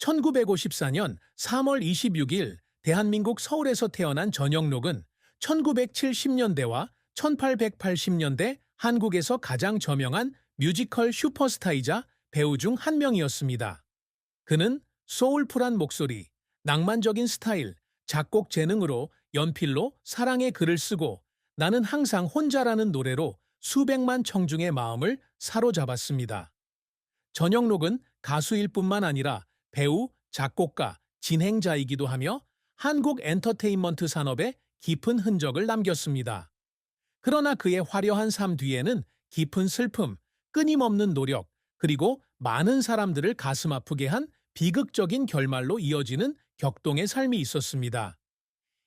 1954년 3월 26일 대한민국 서울에서 태어난 전영록은 1970년대와 1880년대 한국에서 가장 저명한 뮤지컬 슈퍼스타이자 배우 중 한 명이었습니다. 그는 소울풀한 목소리, 낭만적인 스타일, 작곡 재능으로 연필로 사랑의 글을 쓰고 나는 항상 혼자라는 노래로 수백만 청중의 마음을 사로잡았습니다. 전영록은 가수일 뿐만 아니라 배우, 작곡가, 진행자이기도 하며 한국 엔터테인먼트 산업에 깊은 흔적을 남겼습니다. 그러나 그의 화려한 삶 뒤에는 깊은 슬픔, 끊임없는 노력, 그리고 많은 사람들을 가슴 아프게 한 비극적인 결말로 이어지는 격동의 삶이 있었습니다.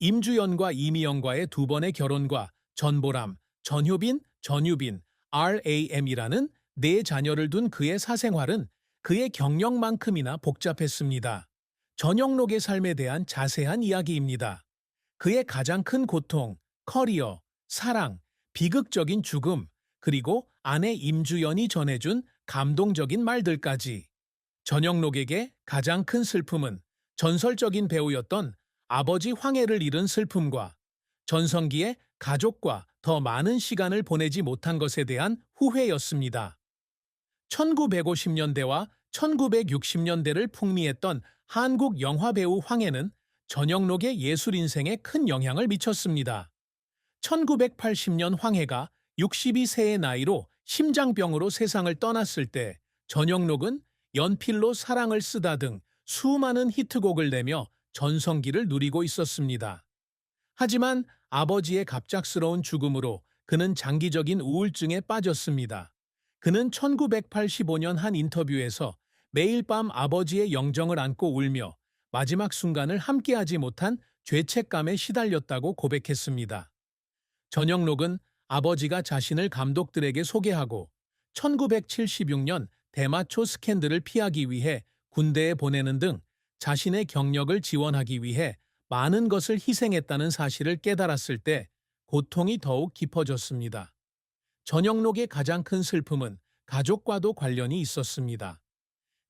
임주연과 이미영과의 두 번의 결혼과 전보람, 전효빈, 전유빈, RAM이라는 네 자녀를 둔 그의 사생활은 그의 경력만큼이나 복잡했습니다. 전영록의 삶에 대한 자세한 이야기입니다. 그의 가장 큰 고통, 커리어, 사랑, 비극적인 죽음, 그리고 아내 임주연이 전해준 감동적인 말들까지. 전영록에게 가장 큰 슬픔은 전설적인 배우였던 아버지 황해를 잃은 슬픔과 전성기에 가족과 더 많은 시간을 보내지 못한 것에 대한 후회였습니다. 1950년대와 1960년대를 풍미했던 한국 영화배우 황해는 전영록의 예술 인생에 큰 영향을 미쳤습니다. 1980년 황해가 62세의 나이로 심장병으로 세상을 떠났을 때 전영록은 연필로 사랑을 쓰다 등 수많은 히트곡을 내며 전성기를 누리고 있었습니다. 하지만 아버지의 갑작스러운 죽음으로 그는 장기적인 우울증에 빠졌습니다. 그는 1985년 한 인터뷰에서 매일 밤 아버지의 영정을 안고 울며 마지막 순간을 함께하지 못한 죄책감에 시달렸다고 고백했습니다. 전영록은 아버지가 자신을 감독들에게 소개하고 1976년 대마초 스캔들을 피하기 위해 군대에 보내는 등 자신의 경력을 지원하기 위해 많은 것을 희생했다는 사실을 깨달았을 때 고통이 더욱 깊어졌습니다. 전영록의 가장 큰 슬픔은 가족과도 관련이 있었습니다.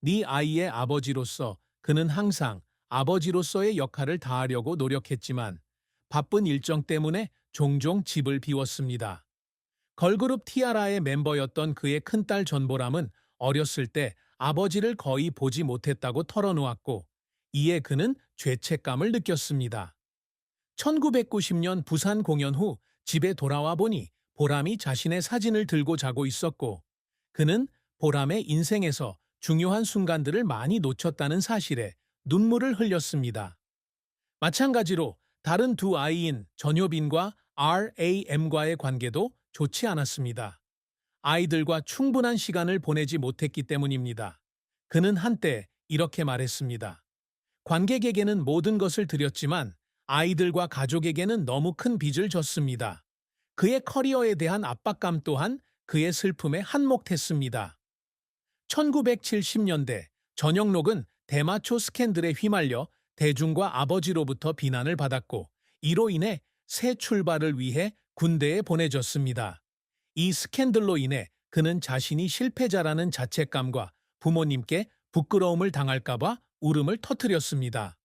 네 아이의 아버지로서 그는 항상 아버지로서의 역할을 다하려고 노력했지만 바쁜 일정 때문에 종종 집을 비웠습니다. 걸그룹 티아라의 멤버였던 그의 큰딸 전보람은 어렸을 때 아버지를 거의 보지 못했다고 털어놓았고 이에 그는 죄책감을 느꼈습니다. 1990년 부산 공연 후 집에 돌아와 보니 보람이 자신의 사진을 들고 자고 있었고 그는 보람의 인생에서 중요한 순간들을 많이 놓쳤다는 사실에 눈물을 흘렸습니다. 마찬가지로 다른 두 아이인 전효빈과 RAM과의 관계도 좋지 않았습니다. 아이들과 충분한 시간을 보내지 못했기 때문입니다. 그는 한때 이렇게 말했습니다. 관객에게는 모든 것을 드렸지만 아이들과 가족에게는 너무 큰 빚을 졌습니다. 그의 커리어에 대한 압박감 또한 그의 슬픔에 한몫했습니다. 1970년대 전영록은 대마초 스캔들에 휘말려 대중과 아버지로부터 비난을 받았고 이로 인해 새 출발을 위해 군대에 보내졌습니다. 이 스캔들로 인해 그는 자신이 실패자라는 자책감과 부모님께 부끄러움을 당할까봐 울음을 터뜨렸습니다.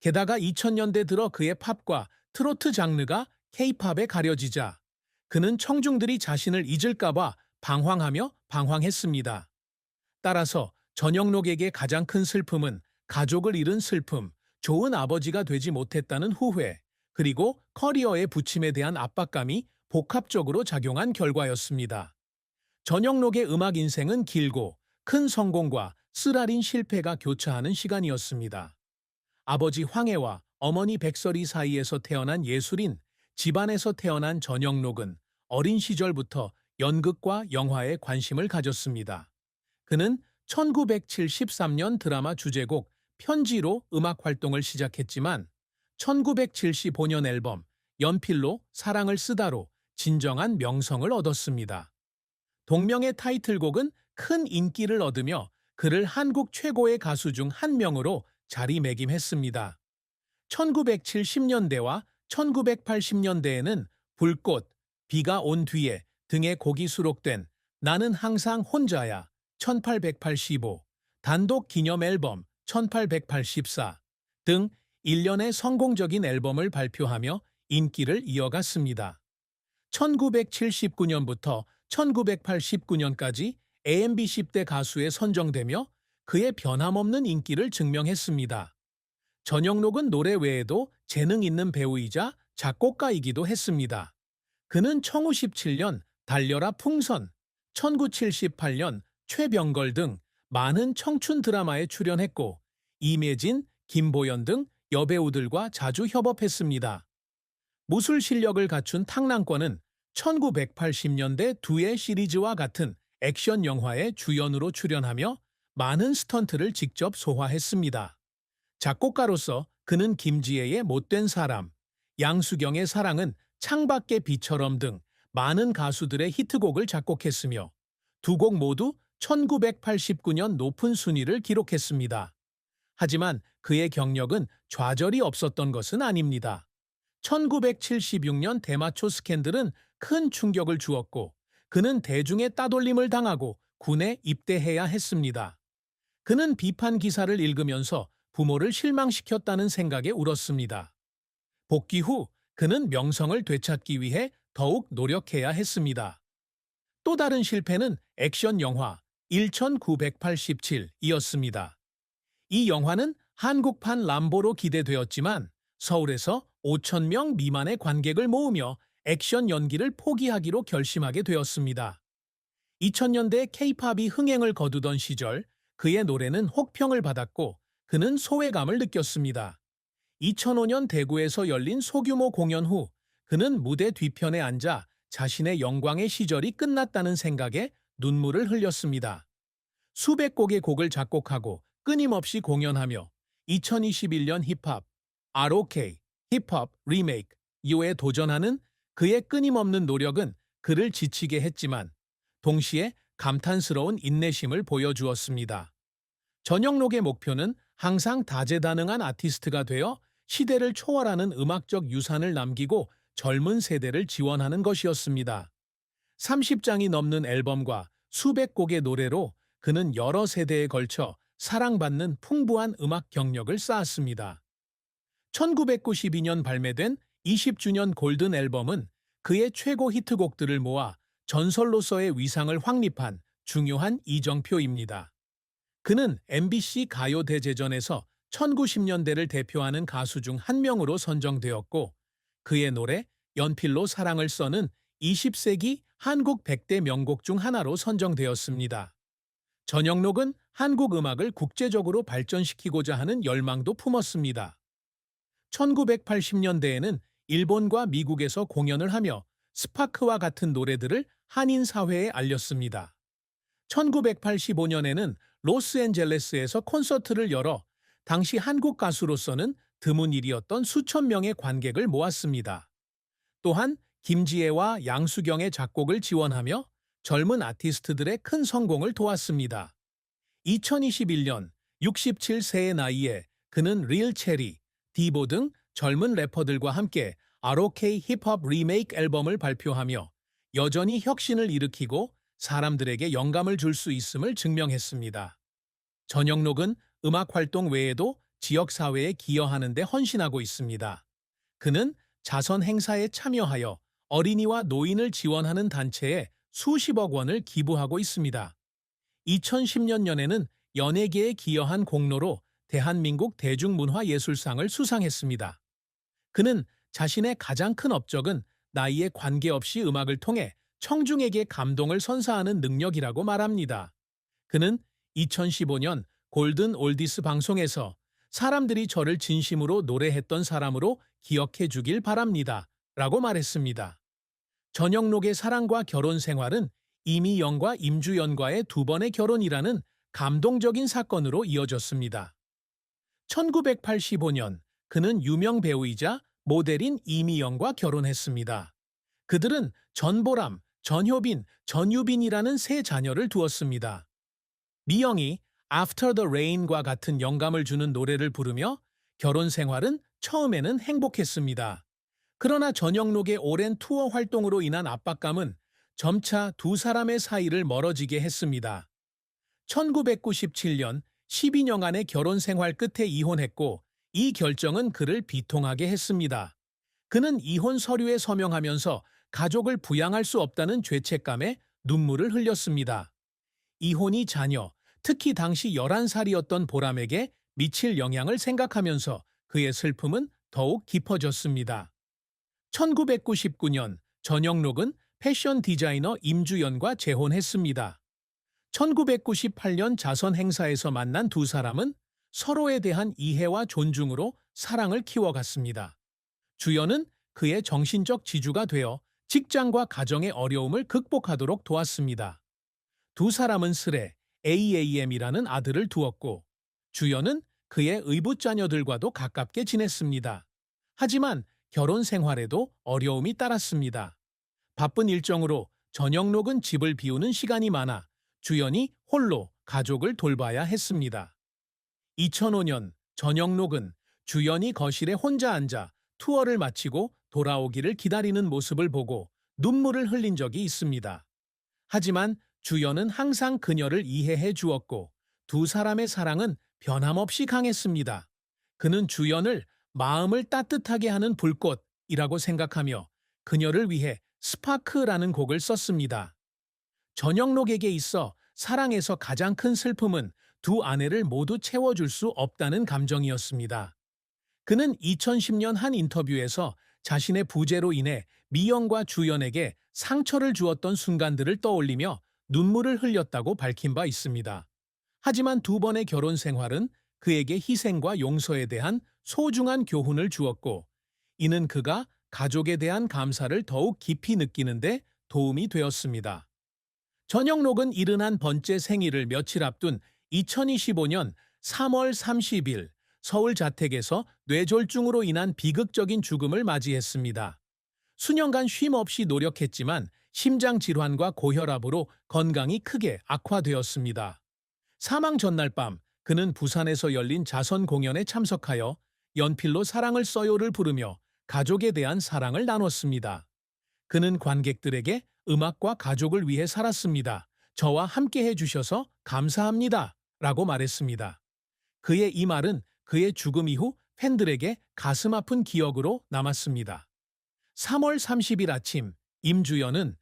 게다가 2000년대 들어 그의 팝과 트로트 장르가 케이팝에 가려지자 그는 청중들이 자신을 잊을까봐 방황하며 방황했습니다. 따라서 전영록에게 가장 큰 슬픔은 가족을 잃은 슬픔, 좋은 아버지가 되지 못했다는 후회, 그리고 커리어의 부침에 대한 압박감이 복합적으로 작용한 결과였습니다. 전영록의 음악 인생은 길고 큰 성공과 쓰라린 실패가 교차하는 시간이었습니다. 아버지 황해와 어머니 백설이 사이에서 태어난 예술인, 집안에서 태어난 전영록은 어린 시절부터 연극과 영화에 관심을 가졌습니다. 그는 1973년 드라마 주제곡 편지로 음악 활동을 시작했지만 1975년 앨범 연필로 사랑을 쓰다로 진정한 명성을 얻었습니다. 동명의 타이틀곡은 큰 인기를 얻으며 그를 한국 최고의 가수 중 한 명으로 자리매김했습니다. 1970년대와 1980년대에는 불꽃, 비가 온 뒤에 등의 곡이 수록된 나는 항상 혼자야 1885 단독 기념 앨범 1884 등 1년의 성공적인 앨범을 발표하며 인기를 이어갔습니다. 1979년부터 1989년까지 AMB 10대 가수에 선정되며 그의 변함없는 인기를 증명했습니다. 전영록은 노래 외에도 재능 있는 배우이자 작곡가이기도 했습니다. 그는 1917년 달려라 풍선, 1978년 최병걸 등 많은 청춘 드라마에 출연했고 이매진, 김보연 등 여배우들과 자주 협업했습니다. 무술 실력을 갖춘 탕랑권은 1980년대 두의 시리즈와 같은 액션 영화에 주연으로 출연하며 많은 스턴트를 직접 소화했습니다. 작곡가로서 그는 김지혜의 못된 사람, 양수경의 사랑은 창밖의 비처럼 등 많은 가수들의 히트곡을 작곡했으며 두 곡 모두 1989년 높은 순위를 기록했습니다. 하지만 그의 경력은 좌절이 없었던 것은 아닙니다. 1976년 대마초 스캔들은 큰 충격을 주었고 그는 대중의 따돌림을 당하고 군에 입대해야 했습니다. 그는 비판 기사를 읽으면서 부모를 실망시켰다는 생각에 울었습니다. 복귀 후 그는 명성을 되찾기 위해 더욱 노력해야 했습니다. 또 다른 실패는 액션 영화 1987이었습니다. 이 영화는 한국판 람보로 기대되었지만 서울에서 5천명 미만의 관객을 모으며 액션 연기를 포기하기로 결심하게 되었습니다. 2000년대 케이팝이 흥행을 거두던 시절 그의 노래는 혹평을 받았고 그는 소외감을 느꼈습니다. 2005년 대구에서 열린 소규모 공연 후 그는 무대 뒤편에 앉아 자신의 영광의 시절이 끝났다는 생각에 눈물을 흘렸습니다. 수백 곡의 곡을 작곡하고 끊임없이 공연하며 2021년 힙합, ROK, 힙합 리메이크, 이에 도전하는 그의 끊임없는 노력은 그를 지치게 했지만 동시에 감탄스러운 인내심을 보여주었습니다. 전영록의 목표는 항상 다재다능한 아티스트가 되어 시대를 초월하는 음악적 유산을 남기고 젊은 세대를 지원하는 것이었습니다. 30장이 넘는 앨범과 수백 곡의 노래로 그는 여러 세대에 걸쳐 사랑받는 풍부한 음악 경력을 쌓았습니다. 1992년 발매된 20주년 골든 앨범은 그의 최고 히트곡들을 모아 전설로서의 위상을 확립한 중요한 이정표입니다. 그는 MBC 가요대제전에서 1990년대를 대표하는 가수 중 한 명으로 선정되었고 그의 노래 연필로 사랑을 써는 20세기 한국 100대 명곡 중 하나로 선정되었습니다. 전영록은 한국 음악을 국제적으로 발전시키고자 하는 열망도 품었습니다. 1980년대에는 일본과 미국에서 공연을 하며 스파크와 같은 노래들을 한인 사회에 알렸습니다. 1985년에는 로스앤젤레스에서 콘서트를 열어 당시 한국 가수로서는 드문 일이었던 수천 명의 관객을 모았습니다. 또한 김지혜와 양수경의 작곡을 지원하며 젊은 아티스트들의 큰 성공을 도왔습니다. 2021년 67세의 나이에 그는 릴 체리, 디보 등 젊은 래퍼들과 함께 ROK 힙합 리메이크 앨범을 발표하며 여전히 혁신을 일으키고 사람들에게 영감을 줄 수 있음을 증명했습니다. 전영록은 음악 활동 외에도 지역 사회에 기여하는 데 헌신하고 있습니다. 그는 자선 행사에 참여하여 어린이와 노인을 지원하는 단체에 수십억 원을 기부하고 있습니다. 2010년에는 연예계에 기여한 공로로 대한민국 대중문화예술상을 수상했습니다. 그는 자신의 가장 큰 업적은 나이에 관계없이 음악을 통해 청중에게 감동을 선사하는 능력이라고 말합니다. 그는 2015년 골든 올디스 방송에서 사람들이 저를 진심으로 노래했던 사람으로 기억해 주길 바랍니다. 라고 말했습니다. 전영록의 사랑과 결혼 생활은 이미영과 임주연과의 두 번의 결혼이라는 감동적인 사건으로 이어졌습니다. 1985년 그는 유명 배우이자 모델인 이미영과 결혼했습니다. 그들은 전보람, 전효빈, 전유빈이라는 세 자녀를 두었습니다. 미영이 After the Rain과 같은 영감을 주는 노래를 부르며 결혼 생활은 처음에는 행복했습니다. 그러나 전영록의 오랜 투어 활동으로 인한 압박감은 점차 두 사람의 사이를 멀어지게 했습니다. 1997년 12년간의 결혼 생활 끝에 이혼했고 이 결정은 그를 비통하게 했습니다. 그는 이혼 서류에 서명하면서 가족을 부양할 수 없다는 죄책감에 눈물을 흘렸습니다. 이혼이 자녀, 특히 당시 11살이었던 보람에게 미칠 영향을 생각하면서 그의 슬픔은 더욱 깊어졌습니다. 1999년 전영록은 패션 디자이너 임주연과 재혼했습니다. 1998년 자선 행사에서 만난 두 사람은 서로에 대한 이해와 존중으로 사랑을 키워갔습니다. 주연은 그의 정신적 지주가 되어 직장과 가정의 어려움을 극복하도록 도왔습니다. 두 사람은 슬에 AAM이라는 아들을 두었고 주연은 그의 의붓 자녀들과도 가깝게 지냈습니다. 하지만 결혼 생활에도 어려움이 따랐습니다. 바쁜 일정으로 전영록은 집을 비우는 시간이 많아 주연이 홀로 가족을 돌봐야 했습니다. 2005년 전영록은 주연이 거실에 혼자 앉아 투어를 마치고 돌아오기를 기다리는 모습을 보고 눈물을 흘린 적이 있습니다. 하지만 주연은 항상 그녀를 이해해 주었고 두 사람의 사랑은 변함없이 강했습니다. 그는 주연을 마음을 따뜻하게 하는 불꽃이라고 생각하며 그녀를 위해 스파크라는 곡을 썼습니다. 전영록에게 있어 사랑에서 가장 큰 슬픔은 두 아내를 모두 채워줄 수 없다는 감정이었습니다. 그는 2010년 한 인터뷰에서 자신의 부재로 인해 미영과 주연에게 상처를 주었던 순간들을 떠올리며 눈물을 흘렸다고 밝힌 바 있습니다. 하지만 두 번의 결혼 생활은 그에게 희생과 용서에 대한 소중한 교훈을 주었고, 이는 그가 가족에 대한 감사를 더욱 깊이 느끼는데 도움이 되었습니다. 전영록은 71번째 생일을 며칠 앞둔 2025년 3월 30일 서울 자택에서 뇌졸중으로 인한 비극적인 죽음을 맞이했습니다. 수년간 쉼 없이 노력했지만 심장 질환과 고혈압으로 건강이 크게 악화되었습니다. 사망 전날 밤 그는 부산에서 열린 자선 공연에 참석하여 연필로 사랑을 써요를 부르며 가족에 대한 사랑을 나눴습니다. 그는 관객들에게 음악과 가족을 위해 살았습니다. 저와 함께 해주셔서 감사합니다. 라고 말했습니다. 그의 이 말은 그의 죽음 이후 팬들에게 가슴 아픈 기억으로 남았습니다. 3월 30일 아침 임주연은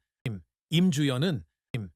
임주연은